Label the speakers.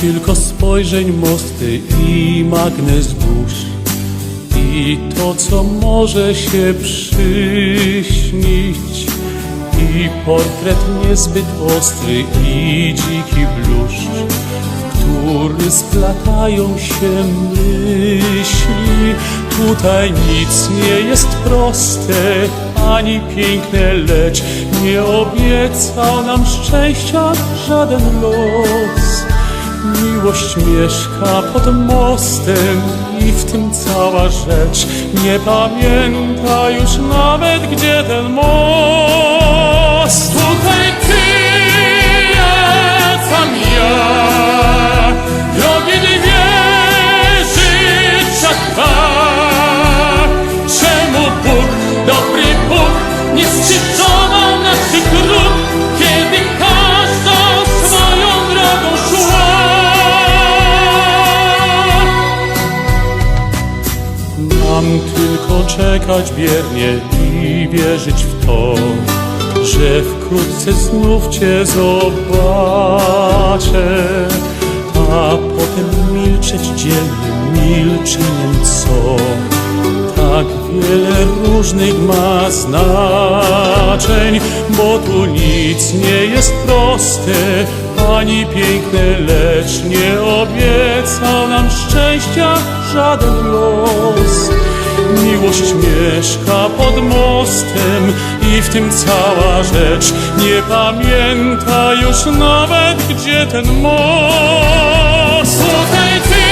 Speaker 1: tylko spojrzeń mosty i magnes dusz i to, co może się przyśnić i portret niezbyt ostry i dziki bluszcz, w który splatają się myśli. Tutaj nic nie jest proste ani piękne, lecz nie obiecał nam szczęścia żaden los. Miłość mieszka pod mostem i w tym cała rzecz. Nie pamięta już nawet gdzie ten most. Mam tylko czekać wiernie i wierzyć w to, że wkrótce znów Cię zobaczę, a potem milczeć dzielnym milczeniem, co? Tak wiele różnych ma znaczeń, bo tu nic nie jest proste. Ani piękne, lecz nie obiecał nam szczęścia żaden los. Miłość mieszka pod mostem i w tym cała rzecz. Nie pamięta już nawet gdzie ten most. Tutaj ty,